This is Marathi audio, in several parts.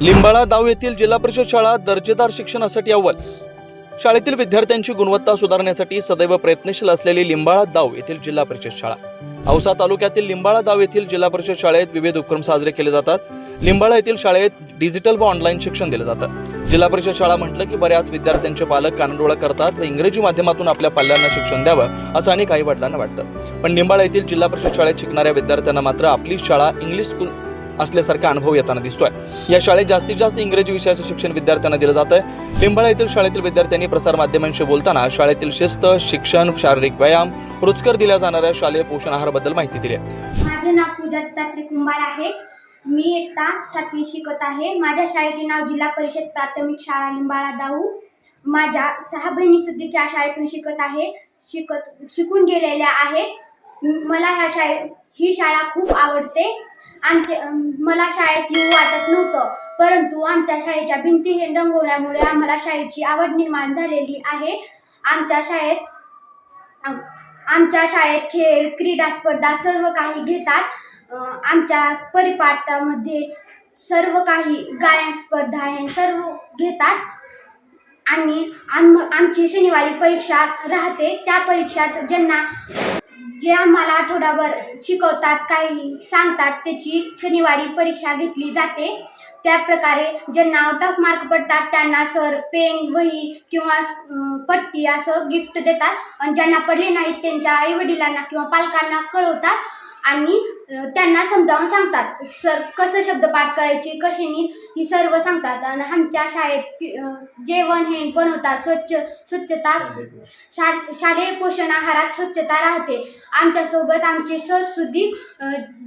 लिंबाळा दाव येथील जिल्हा परिषद शाळा दर्जेदार शिक्षणासाठी अव्वल. शाळेतील विद्यार्थ्यांची गुणवत्ता सुधारण्यासाठी सदैव प्रयत्नशील असलेली लिंबाळा दाव येथील जिल्हा परिषद शाळा. औसा तालुक्यातील लिंबाळा दाव येथील जिल्हा परिषद शाळेत विविध उपक्रम साजरे केले जातात. लिंबाळा येथील शाळेत डिजिटल व ऑनलाईन शिक्षण दिलं जातं. जिल्हा परिषद शाळा म्हटलं की बऱ्याच विद्यार्थ्यांचे पालक कानडोळा करतात व इंग्रजी माध्यमातून आपल्या पाल्यांना शिक्षण द्यावं असं अनेक आई वडिलांना वाटतं. पण निंबाळा येथील जिल्हा परिषद शाळेत शिकणाऱ्या विद्यार्थ्यांना मात्र आपली शाळा इंग्लिश स्कूल असल्यासारखा अनुभव येताना दिसतोय. या शाळेत जास्तीत जास्त इंग्रजी विषयाचं शिक्षण विद्यार्थ्यांना दिलं जातं लिंबाळा येथील शाळेतील विद्यार्थ्यांनी प्रसारमाध्यमांशी बोलताना शाळेतील शिस्त शिक्षण शारीरिक व्यायाम रुचकर दिल्या जाणाऱ्या शालेय पोषण आहाराबद्दल माहिती दिली आहे. माझे नाव पूजा दत्तात्रय कुंभार आहे. मी एकता सातवी शिकत आहे. माझ्या शाळेचे नाव जिल्हा परिषद प्राथमिक शाळा लिंबाळा दाऊ. माझ्या सहा बहिणी सुद्धा त्या शाळेतून शिकत आहे. शिकत शिकून गेलेल्या आहेत. मला ह्या शाळे ही शाळा खूप आवडते. आमचे मला शाळेत येऊ वाटत नव्हतं. परंतु आमच्या शाळेच्या भिंती हे रंगवल्यामुळे आम्हाला शाळेची आवड निर्माण झालेली आहे. आमच्या शाळेत आमच्या शाळेत खेळ क्रीडा स्पर्धा सर्व काही घेतात. आमच्या परिपाठामध्ये सर्व काही गायन स्पर्धा हे सर्व घेतात. आणि आम आमची शनिवारी परीक्षा राहते. त्या परीक्षात ज्यांना जे आम्हाला आठवडाभर शिकवतात काही सांगतात त्याची शनिवारी परीक्षा घेतली जाते. त्या प्रकारे ज्यांना आउट ऑफ मार्क पडतात त्यांना सर पेन वही किंवा पट्टी असं गिफ्ट देतात. आणि ज्यांना पडले नाहीत त्यांच्या आईवडिलांना किंवा पालकांना कळवतात. आणि त्यांना समजावून सांगतात. सर कसं शब्दपाठ करायचे कसे नीट ही सर्व सांगतात. आणि आमच्या शाळेत जेवण हे बनवतात स्वच्छ स्वच्छता शा शालेय पोषण आहारात स्वच्छता राहते. आमच्यासोबत आमचे सर सुद्धी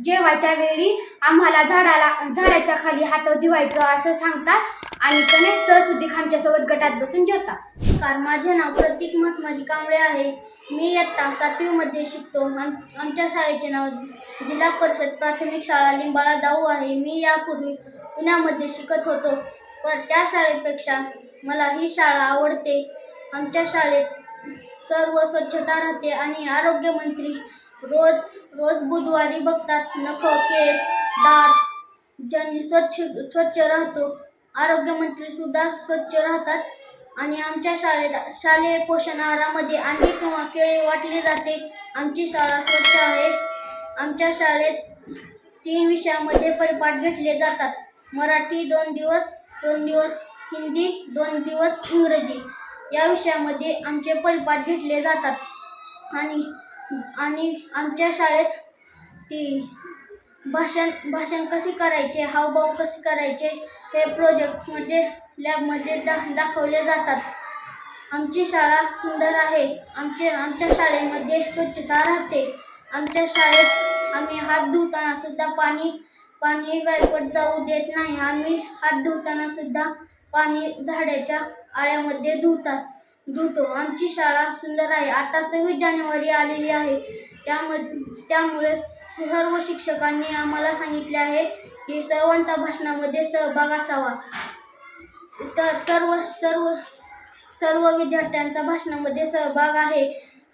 जेवायच्या वेळी आम्हाला झाडाला झाडाच्या खाली हात धुवायचं असं सांगतात. आणि त्याने सरसुद्धी आमच्यासोबत गटात बसून जेवतात. कारण माझे नाव प्रतीक महात्माजी कांबळे आहे. मी इयत्ता सातवीमध्ये शिकतो. आम आमच्या शाळेचे नाव जिल्हा परिषद प्राथमिक शाळा लिंबाळा दाऊ आहे. मी यापूर्वी पुण्यामध्ये शिकत होतो पण त्या शाळेपेक्षा मला ही शाळा आवडते. आमच्या शाळेत सर्व स्वच्छता राहते आणि आरोग्यमंत्री रोज रोज बुधवारी बघतात नख केस दात जन स्वच्छ स्वच्छ राहतो. आरोग्यमंत्री सुद्धा स्वच्छ राहतात आणि आमच्या शाळेत शालेय पोषण आहारामध्ये अंडे किंवा केळे वाटले जाते आमची शाळा स्वच्छ आहे. आमच्या शाळेत तीन विषयामध्ये परिपाठ घेतले जातात. मराठी दोन दिवस दोन दिवस हिंदी दोन दिवस इंग्रजी. या विषयामध्ये आमचे परिपाठ घेतले जातात. आणि आणि आमच्या शाळेत ती भाषण भाषण कसे करायचे हावभाव कसे करायचे हे प्रोजेक्टमध्ये लॅबमध्ये दा दाखवले जातात. आमची शाळा सुंदर आहे. आमचे आमच्या शाळेमध्ये स्वच्छता राहते. आमच्या शाळेत आम्ही हात धुताना सुद्धा पाणी पाणी वेळपट जाऊ देत नाही. आम्ही हात धुताना सुद्धा पाणी झाडाच्या आळ्यामध्ये धुतात धुतो. आमची शाळा सुंदर आहे. आता सव्वीस जानेवारी आलेली आहे. त्यामध्ये त्यामुळे सर्व शिक्षकांनी आम्हाला सांगितले आहे की सर्वांचा भाषणामध्ये सहभाग असावा. तर सर्व सर्व सर्व विद्यार्थ्यांचा भाषणामध्ये सहभाग आहे.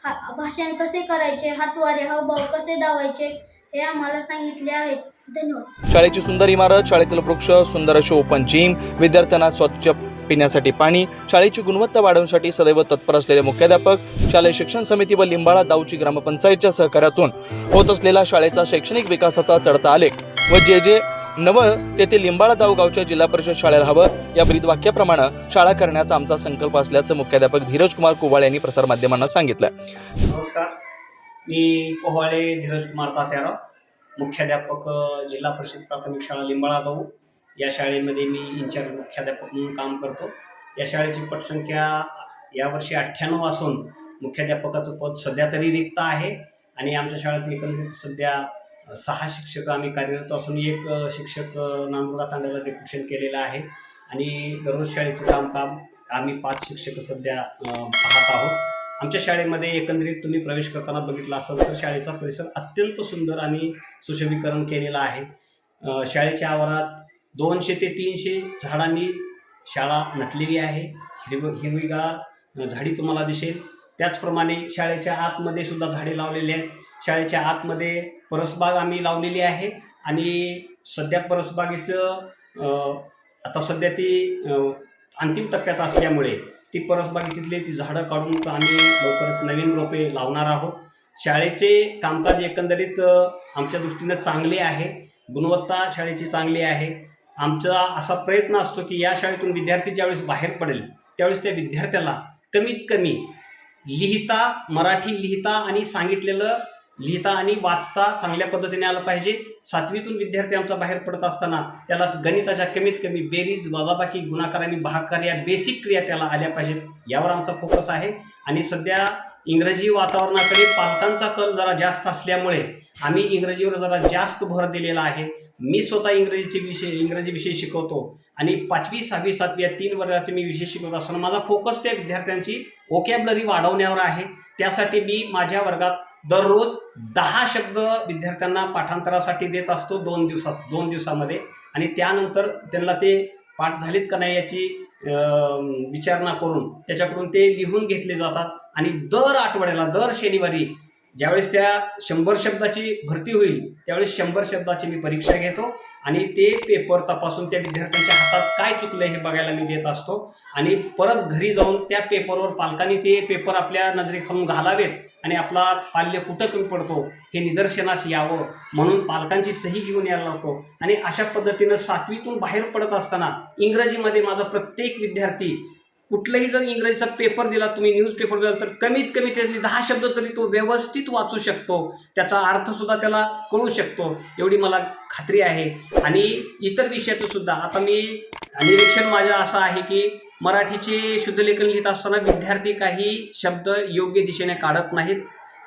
हा भाषण कसे करायचे हातवारे हावभाव कसे दावायचे हे आम्हाला सांगितले आहे धन्यवाद. शाळेची सुंदर इमारत शाळेतील वृक्ष सुंदर अशी ओपन जिम विद्यार्थ्यांना स्वच्छ पिण्यासाठी पाणी शाळेची गुणवत्ता वाढवण्यासाठी सदैव तत्पर असलेले मुख्याध्यापक शालेय शिक्षण समिती व लिंबाळा दाऊची ग्रामपंचायतच्या सहकार्यातून होत असलेला शाळेचा शैक्षणिक विकासाचा चढता आलेख व जे जे नवळ तेथे लिंबाळा दाव गावच्या जिल्हा परिषद शाळेला हवं. या ब्रीदवाक्याप्रमाणे शाळा करण्याचा आमचा संकल्प असल्याचं मुख्याध्यापक धीरज कुमार कुवाळ यांनी प्रसारमाध्यमांना सांगितलं. नमस्कार. मी पोहाळे धीरज कुमार तात्याराव मुख्याध्यापक जिल्हा परिषद प्राथमिक शाळा लिंबाळा जाऊ या शाळेमध्ये मी इंचार्ज मुख्याध्यापक म्हणून काम करतो. या शाळेची पटसंख्या यावर्षी अठ्ठ्याण्णव असून मुख्याध्यापकाचं पद सध्या तरी रिक्त आहे आणि आमच्या शाळेत एकंदरीत सध्या सहा शिक्षक आम्ही कार्यरत असून एक शिक्षक नांदुरा तांड्याला डेप्युटेशन केलेलं आहे. आणि दररोज शाळेचं कामकाम आम्ही पाच शिक्षक सध्या पाहत आहोत. आमच्या शाळेमध्ये एकंदरीत तुम्ही प्रवेश करताना बघितला असाल तर शाळेचा परिसर अत्यंत सुंदर आणि सुशोभीकरण केलेला आहे. शाळेच्या आवारात दोनशे ते तीनशे झाडांनी शाळा नटलेली आहे. हिरव हिरवीगार झाडी तुम्हाला दिसेल. त्याचप्रमाणे शाळेच्या आतमध्ये सुद्धा झाडे लावलेली आहेत. शाळेच्या आतमध्ये परसबाग आम्ही लावलेली आहे. आणि सध्या परसबागेचं आता सध्या ती अंतिम टप्प्यात असल्यामुळे ती परसबागेतली ती झाडं काढून आम्ही लवकरच नवीन रोपे लावणार आहोत. शाळेचे कामकाज एकंदरीत आमच्या दृष्टीनं चांगले आहे. गुणवत्ता शाळेची चांगली आहे. आमचा असा प्रयत्न असतो की या शाळेतून विद्यार्थी ज्यावेळेस बाहेर पडेल त्यावेळेस त्या विद्यार्थ्याला कमीत कमी लिहिता मराठी लिहिता आणि सांगितलेलं लिहिता आणि वाचता चांगल्या पद्धतीने आलं पाहिजे. सातवीतून विद्यार्थी आमचा बाहेर पडत असताना त्याला गणिताच्या कमीत कमी बेरीज वजाबाकी गुणाकार आणि भाकार या बेसिक क्रिया त्याला आल्या पाहिजेत. यावर आमचा फोकस आहे. आणि सध्या इंग्रजी वातावरणाकडे पालकांचा कल जरा जास्त असल्यामुळे आम्ही इंग्रजीवर जरा जास्त भर दिलेला आहे. मी स्वतः इंग्रजीचे विषय इंग्रजी विषय शिकवतो. आणि पाचवी सहावी सातवी या तीन वर्गाचे मी विषय शिकवत असताना माझा फोकस त्या विद्यार्थ्यांची ओकॅबलरी वाढवण्यावर आहे. त्यासाठी मी माझ्या वर्गात दररोज दहा शब्द विद्यार्थ्यांना पाठांतरासाठी देत असतो दोन दिवसात दोन दिवसामध्ये. आणि त्यानंतर त्यांना ते पाठ झालेत का नाही याची विचारणा करून त्याच्याकडून ते लिहून घेतले जातात. आणि दर आठवड्याला दर शनिवारी ज्यावेळेस त्या शंभर शब्दाची भरती होईल त्यावेळेस शंभर शब्दाची मी परीक्षा घेतो आणि ते पेपर तपासून त्या विद्यार्थ्यांच्या हातात काय चुकलं हे बघायला मी देत असतो. आणि परत घरी जाऊन त्या पेपरवर पालकांनी ते पेपर आपल्या नजरेखालून घालावेत आणि आपला पाल्य कुठं कमी पडतो हे निदर्शनास यावं म्हणून पालकांची सही घेऊन यायला लागतो आणि अशा पद्धतीनं सातवीतून बाहेर पडत असताना इंग्रजीमध्ये माझा प्रत्येक विद्यार्थी कुठलाही जर इंग्रजीचा पेपर दिला तुम्ही न्यूजपेपर दिला तर कमीत कमी त्यातले दहा शब्द तरी तो व्यवस्थित वाचू शकतो. त्याचा अर्थसुद्धा त्याला कळू शकतो. एवढी मला खात्री आहे. आणि इतर विषयाचं सुद्धा. आता मी निरीक्षण माझं असं आहे की मराठीचे शुद्धलेखन लिहित असताना विद्यार्थी काही शब्द योग्य दिशेने काढत नाहीत.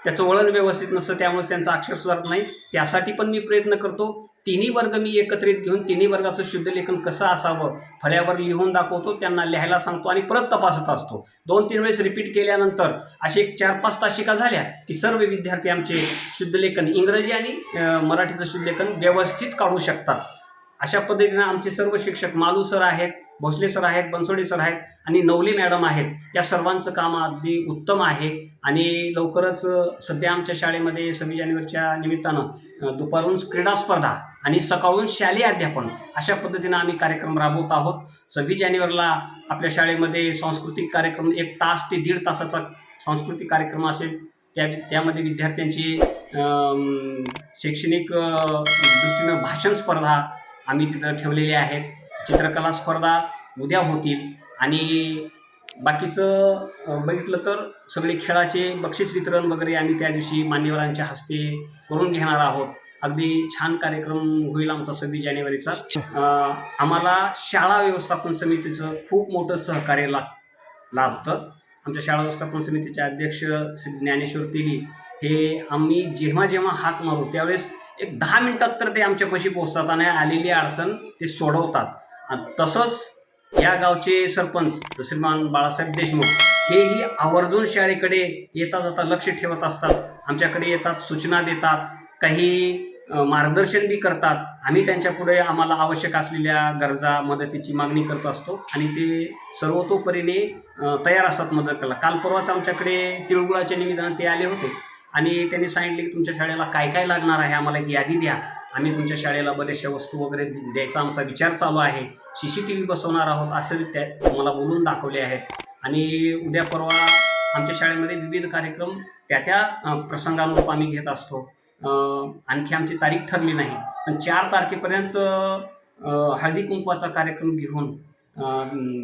त्याचं वळण व्यवस्थित नसतं त्यामुळे त्यांचं अक्षर सुधारत नाही त्यासाठी पण मी प्रयत्न करतो. तिन्ही वर्ग मी एकत्रित घेऊन तिन्ही वर्गाचं शुद्धलेखन कसं असावं फळ्यावर लिहून दाखवतो त्यांना लिहायला सांगतो आणि परत तपासत असतो. दोन तीन वेळेस रिपीट केल्यानंतर असे एक चार पाच तासिका झाल्या की सर्व विद्यार्थी आमचे शुद्धलेखन इंग्रजी आणि मराठीचं शुद्धलेखन व्यवस्थित काढू शकतात. अशा पद्धतीनं आमचे सर्व शिक्षक मालू सर आहेत. भोसले सर आहेत बनसोडे सर आहेत आणि नवले मॅडम आहेत. या सर्वांचं काम अगदी उत्तम आहे. आणि लवकरच सध्या आमच्या शाळेमध्ये सव्वीस जानेवारीच्या निमित्तानं दुपारहून दुपारून क्रीडा स्पर्धा आणि सकाळून शालेय अध्यापन अशा पद्धतीनं आम्ही कार्यक्रम राबवत आहोत. सव्वीस जानेवारीला आपल्या शाळेमध्ये सांस्कृतिक कार्यक्रम एक तास ते दीड तासाचा सांस्कृतिक कार्यक्रम असेल. त्या त्यामध्ये विद्यार्थ्यांची शैक्षणिक दृष्टीनं भाषण स्पर्धा आम्ही तिथं ठेवलेली आहेत. चित्रकला स्पर्धा उद्या होतील. आणि बाकीचं बघितलं तर सगळे खेळाचे बक्षीस वितरण वगैरे आम्ही त्या दिवशी मान्यवरांच्या हस्ते करून घेणार आहोत. अगदी छान कार्यक्रम होईल आमचा सव्वीस जानेवारीचा. आम्हाला शाळा व्यवस्थापन समितीचं खूप मोठं सहकार्य लाग लाभतं आमच्या शाळा व्यवस्थापन समितीचे अध्यक्ष श्री ज्ञानेश्वर तेली हे आम्ही जेव्हा जेव्हा हाक मारू त्यावेळेस एक दहा मिनिटात तर ते आमच्यापाशी पोहोचतात आणि आलेली अडचण ते सोडवतात. तसंच या गावचे सरपंच श्रीमान बाळासाहेब देशमुख हेही आवर्जून शाळेकडे येता जाता लक्ष ठेवत असतात. आमच्याकडे येतात सूचना देतात काही मार्गदर्शन बी करतात. आम्ही त्यांच्या पुढे आम्हाला आवश्यक असलेल्या गरजा मदतीची मागणी करत असतो आणि ते सर्वतोपरीने तयार असतात मदत करायला. काल परवाच आमच्याकडे तिळगुळाच्या निमित्तानं ते आले होते आणि त्यांनी सांगितले की तुमच्या शाळेला काय काय लागणार आहे? आम्हाला एक यादी द्या. आम्ही तुमच्या शाळेला बऱ्याचशा वस्तू वगैरे द्यायचा आमचा विचार चालू आहे. सी सी टी व्ही बसवणार आहोत असं त्या मला बोलून दाखवले आहेत. आणि उद्या परवा आमच्या शाळेमध्ये विविध कार्यक्रम त्या त्या प्रसंगानुरूप आम्ही घेत असतो. आणखी आमची तारीख ठरली नाही. पण चार तारखेपर्यंत हळदी कुंकवाचा कार्यक्रम घेऊन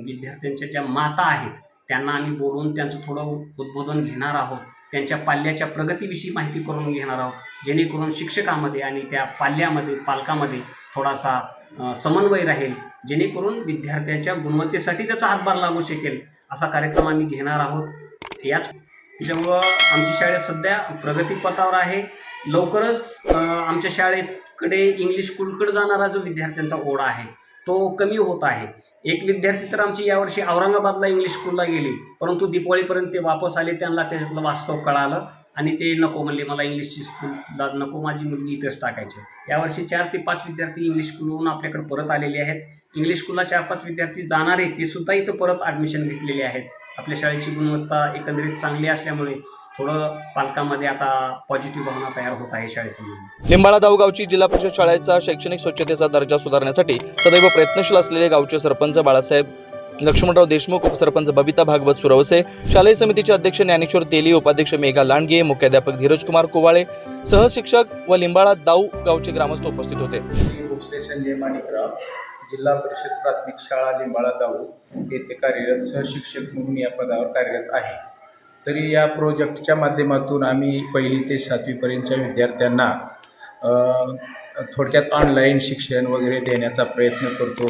विद्यार्थ्यांच्या ज्या माता आहेत त्यांना आम्ही बोलून त्यांचं थोडं उद्बोधन घेणार आहोत. त्यांच्या पाल्याच्या प्रगतीविषयी माहिती करून घेणार आहोत. जेणेकरून शिक्षकामध्ये आणि त्या पाल्यामध्ये पालकामध्ये थोडासा समन्वय राहील. जेणेकरून विद्यार्थ्यांच्या गुणवत्तेसाठी त्याचा हातभार लागू शकेल. असा कार्यक्रम आम्ही घेणार आहोत. याच त्याच्यामुळं आमची शाळेत सध्या प्रगतीपथावर आहे. लवकरच आमच्या शाळेकडे इंग्लिश स्कूलकडे जाणारा जो विद्यार्थ्यांचा ओढा आहे तो कमी होत आहे. एक विद्यार्थी तर आमची यावर्षी औरंगाबादला इंग्लिश स्कूलला गेली परंतु दिपावळीपर्यंत ते वापस आले त्यांना त्याच्यातलं वास्तव कळालं. आणि ते नको म्हणले मला इंग्लिशची स्कूलला नको माझी मुलगी इथंच टाकायची. यावर्षी चार ते पाच विद्यार्थी इंग्लिश स्कूलवरून आपल्याकडे परत आलेले आहेत. इंग्लिश स्कूलला चार पाच विद्यार्थी जाणार आहेत ते सुद्धा इथं परत ॲडमिशन घेतलेले आहेत. आपल्या शाळेची गुणवत्ता एकंदरीत चांगली असल्यामुळे थोडं पालकांमध्ये आता पॉझिटिव्ह भावना तयार होत आहे शाळेसंबंधी. लिंबाळा गावची जिल्हा परिषद शाळेचा शैक्षणिक स्वच्छतेचा दर्जा सुधारण्यासाठी सदैव प्रयत्नशील असलेले गावचे सरपंच बाळासाहेब लक्ष्मणराव देशमुख उपसरपंच बबिता भागवत सुरवसे शालेय समितीचे अध्यक्ष ज्ञानेश्वर तेली उपाध्यक्ष मेघा लांडगे मुख्याध्यापक धीरजकुमार कोवाळे सहशिक्षक व लिंबाळा दाऊ गावचे ग्रामस्थ उपस्थित होते. जिल्हा परिषद प्राथमिक शाळा लिंबाळा दाऊ येथे कार्यरत सहशिक्षक म्हणून या पदावर कार्यरत आहे. तरी या प्रोजेक्टच्या माध्यमातून आम्ही पहिली ते सातवीपर्यंतच्या विद्यार्थ्यांना थोडक्यात ऑनलाईन शिक्षण वगैरे देण्याचा प्रयत्न करतो.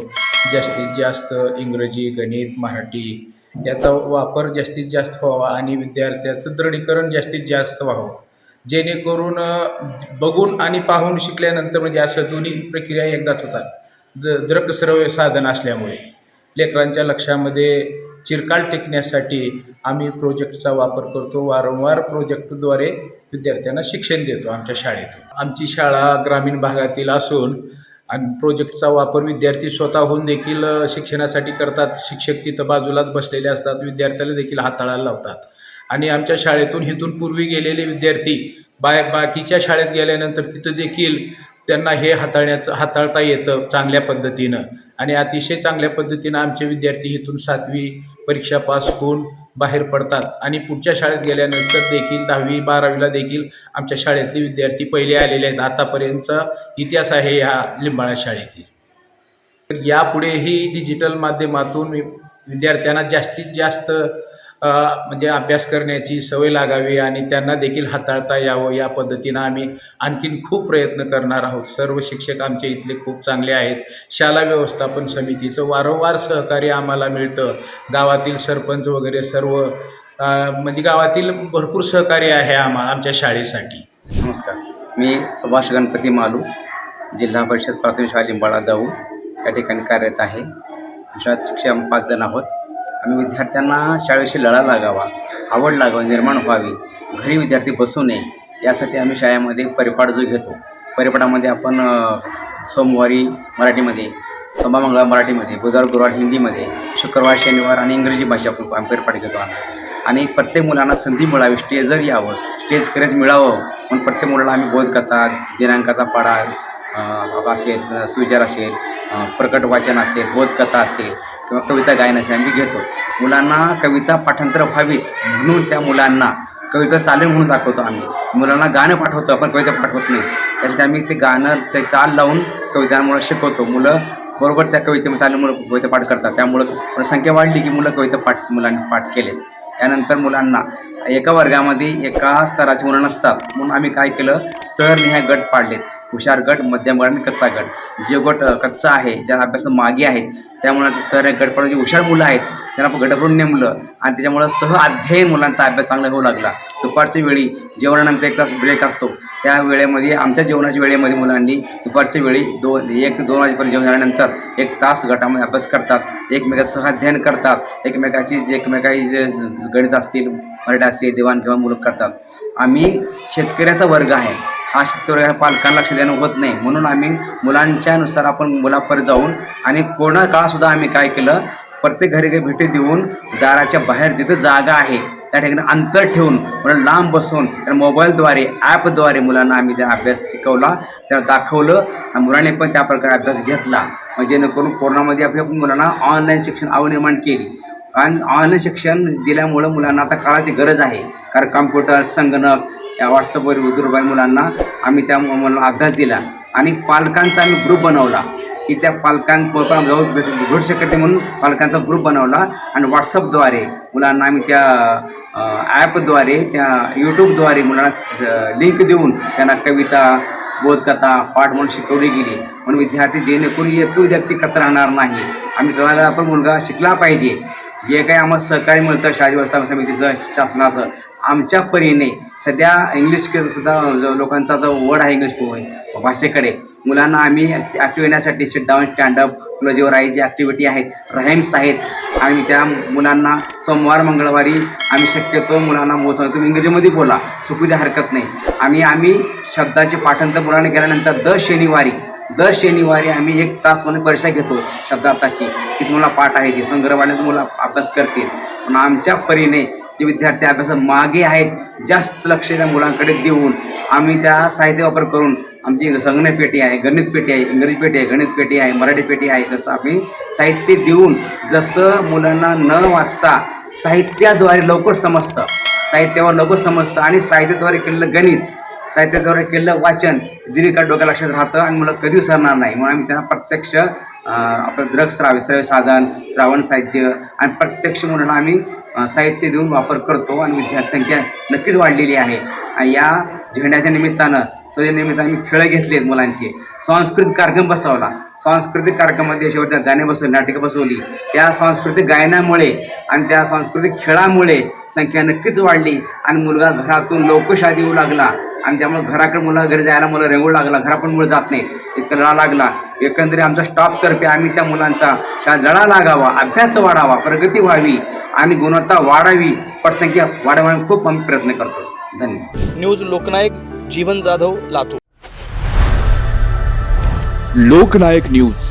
जास्तीत जास्त इंग्रजी गणित मराठी याचा वापर जास्तीत जास्त व्हावा आणि विद्यार्थ्याचं दृढीकरण जास्तीत जास्त व्हावं. जेणेकरून बघून आणि पाहून शिकल्यानंतर म्हणजे असं दोन्ही प्रक्रिया एकदाच होतात. द दृकश्रव्य साधन असल्यामुळे. लेकरांच्या लक्षामध्ये चिरकाल टिकण्यासाठी आम्ही प्रोजेक्टचा वापर करतो. वारंवार प्रोजेक्टद्वारे विद्यार्थ्यांना शिक्षण देतो आमच्या शाळेत आमची शाळा ग्रामीण भागातील असून आणि प्रोजेक्टचा वापर विद्यार्थी स्वतःहून देखील शिक्षणासाठी करतात. शिक्षक तिथं बाजूलाच बसलेले असतात. विद्यार्थ्याला देखील हाताळायला लावतात. आणि आमच्या शाळेतून हिथून पूर्वी गेलेले विद्यार्थी बाय बाकीच्या शाळेत गेल्यानंतर तिथं देखील त्यांना हे हाताळण्याचं हाताळता येतं चांगल्या पद्धतीनं. आणि अतिशय चांगल्या पद्धतीनं आमचे विद्यार्थी इथून सातवी परीक्षा पास होऊन बाहेर पडतात. आणि पुढच्या शाळेत गेल्यानंतर देखील दहावी बारावीला देखील आमच्या शाळेतले विद्यार्थी पहिले आलेले आहेत. आतापर्यंतचा इतिहास आहे ह्या लिंबाळा शाळेतील. तर यापुढेही डिजिटल माध्यमातून विद्यार्थ्यांना जास्तीत जास्त म्हणजे अभ्यास करण्याची सवय लागावी आणि त्यांना देखील हाताळता यावं या पद्धतीनं आम्ही आणखीन खूप प्रयत्न करणार आहोत. सर्व शिक्षक आमचे इथले खूप चांगले आहेत. शाळा व्यवस्थापन समितीचं वारंवार सहकार्य आम्हाला मिळतं. गावातील सरपंच वगैरे सर्व म्हणजे गावातील भरपूर सहकार्य आहे आम्हा आमच्या शाळेसाठी. नमस्कार. मी सुभाष गणपती मालू जिल्हा परिषद प्राथमिक शाळा लिंबाळा जाऊ या ठिकाणी कार्यरत आहे. शाळेत शिक्षक पाच जण आहोत. आम्ही विद्यार्थ्यांना शाळेशी लढा लागावा आवड लागावी निर्माण व्हावी घरी विद्यार्थी बसू नये यासाठी आम्ही शाळेमध्ये परिपाठ जो घेतो परिपाठामध्ये आपण सोमवारी मराठीमध्ये सोमा मंगळवार मराठीमध्ये बुधवार गुरुवार हिंदीमध्ये शुक्रवार शनिवार आणि इंग्रजी भाषा आपण आम्ही परिपाठ घेतो. आणि प्रत्येक मुलांना संधी मिळावी स्टेजवर यावं स्टेज करेज मिळावं म्हणून प्रत्येक मुलाला आम्ही बोधकथा दिनांकाचा पाडा असेल सुविचार असेल प्रकट वाचन असेल बोधकथा असेल किंवा कविता गायनाची आम्ही घेतो. मुलांना कविता पाठांतर व्हावीत म्हणून त्या मुलांना कविता चालेल म्हणून दाखवतो आम्ही. मुलांना गाणं पाठवतो आपण कविता पाठवत नाही. त्यासाठी आम्ही ते गाणं ते चाल लावून कवितांमुळे शिकवतो. मुलं बरोबर त्या कवितेमध्ये चालू मुलं कविता पाठ करतात. त्यामुळं संख्या वाढली की मुलं कविता पाठ मुलांनी पाठ केले. त्यानंतर मुलांना एका वर्गामध्ये एका स्तराची मुलं नसतात. म्हणून आम्ही काय केलं? स्तर निहाय गट पाडलेत. हुशार गट मध्यम गट आणि कच्चा गट. जे गट कच्चा आहे ज्या अभ्यास मागे आहेत त्यामुळे स्तर गट जे हुशार मुलं आहेत त्यांना आपण गटपडून नेमलं आणि त्याच्यामुळं सह अध्ययन मुलांचा अभ्यास चांगला होऊ लागला. दुपारच्या वेळी जेवणानंतर एक तास ब्रेक असतो. त्या वेळेमध्ये आमच्या जेवणाच्या वेळेमध्ये मुलांनी दुपारच्या वेळी दोन एक ते दोन वाजेपर्यंत जेवण झाल्यानंतर एक तास गटामध्ये अभ्यास करतात. एकमेकाचं सह अध्ययन करतात. एकमेकाची जे एकमेकाची जे गणित असतील मराठी असतील देवाणघेवाण मुलं करतात. आम्ही शेतकऱ्याचा वर्ग आहे. हा पालकांना लक्ष देणं होत नाही. म्हणून आम्ही मुलांच्यानुसार आपण मुलापर जाऊन आणि कोरोना काळातसुद्धा आम्ही काय केलं प्रत्येक घरी घरी भेटी देऊन दाराच्या बाहेर तिथं जागा आहे त्या ठिकाणी अंतर ठेवून मुलांना लांब बसून त्या मोबाईलद्वारे ॲपद्वारे मुलांना आम्ही त्या अभ्यास शिकवला त्याला दाखवलं आणि मुलांनी पण त्या प्रकारे अभ्यास घेतला. जेणेकरून कोरोनामध्ये आपल्या मुलांना ऑनलाईन शिक्षण आवड निर्माण केली. आणि ऑनलाईन शिक्षण दिल्यामुळं मुलांना आता काळाची गरज आहे. कारण कम्प्युटर संगणक या व्हॉट्सअपवर उदूरबाई मुलांना आम्ही त्या मुलांना अभ्यास दिला. आणि पालकांचा आम्ही ग्रुप बनवला. की त्या पालकांबरोबर जाऊ भेट भेटू शकत म्हणून पालकांचा ग्रुप बनवला. आणि व्हॉट्सअपद्वारे मुलांना आम्ही त्या ॲपद्वारे त्या यूट्यूबद्वारे मुलांना लिंक देऊन त्यांना कविता बोधकथा पाठ म्हणून शिकवली गेली. म्हणून विद्यार्थी जेणेकरून एक विद्यार्थी कचरा राहणार नाही. आम्ही जवळ आपण मुलगा शिकला पाहिजे. जे काही आम्हाला सहकार्य मिळतं शाळा व्यवस्थापन समितीचं शासनाचं आमच्या परीने सध्या इंग्लिश सुद्धा लोकांचा आता वड आहे इंग्लिश भाषेकडे मुलांना आम्ही ॲक्टिव्ह येण्यासाठी शिट डाऊन स्टँडअप क्लोजेवर आहे जे ॲक्टिव्हिटी आहेत राईम्स आहेत आम्ही त्या मुलांना सोमवार मंगळवारी आम्ही शक्यतो मुलांना मोजतो तुम्ही इंग्रजीमध्ये बोला चुकू द्या हरकत नाही. आणि आम्ही शब्दाचे पाठांतर मुलांना केल्यानंतर दर शनिवारी दर शनिवारी आम्ही एक तास म्हणून परीक्षा घेतो शब्दार्थाची की तुम्हाला पाठ आहे ती. संग्रहवाने तुम्हाला अभ्यास करतील. पण आमच्या परीने जे विद्यार्थी अभ्यासात मागे आहेत जास्त लक्ष त्या मुलांकडे देऊन आम्ही त्या साहित्य वापर करून आमची संगणक पेटी आहे गणित पेटी आहे इंग्रजी पेटी आहे गणित पेटी आहे मराठी पेटी आहे तसं आम्ही साहित्य देऊन जसं मुलांना न वाचता साहित्याद्वारे लवकर समजतं साहित्यावर लवकर समजतं आणि साहित्याद्वारे केलेलं गणित साहित्याद्वारे केलेलं वाचन दीर्घकाळ डोक्या लक्षात राहतं आणि मुलं कधी विसरणार नाही. म्हणून आम्ही त्यांना प्रत्यक्ष आपलं द्रग साधन श्रावण साहित्य आणि प्रत्यक्ष मुलांना आम्ही साहित्य देऊन वापर करतो आणि विद्यार्थी संख्या नक्कीच वाढलेली आहे. आणि या झेंड्याच्या निमित्तानं सोयी निमित्तानं आम्ही खेळ आहेत मुलांचे. सांस्कृतिक कार्यक्रम बसवला. सांस्कृतिक कार्यक्रमामध्ये शेवटच्या गाणे बसवले नाटकं बसवली. त्या सांस्कृतिक गायनामुळे आणि त्या सांस्कृतिक खेळामुळे संख्या नक्कीच वाढली आणि मुलगा घरातून लोकशादी येऊ लागला. आणि त्यामुळे घराकडे मुला घरी जायला मुलं रेंगू लागला. घरापण मुलं जात नाही इतका लढा लागला. एकंदरीत आमच्या स्टॉपतर्फे आम्ही त्या मुलांचा शाळेत लढा लागावा अभ्यास वाढावा प्रगती व्हावी आणि गुणवत्ता वाढावी. पटसंख्या वाढवण्याचा खूप आम्ही प्रयत्न करतो. धन्यवाद. न्यूज लोकनायक जीवन जाधव लातूर. लोकनायक न्यूज.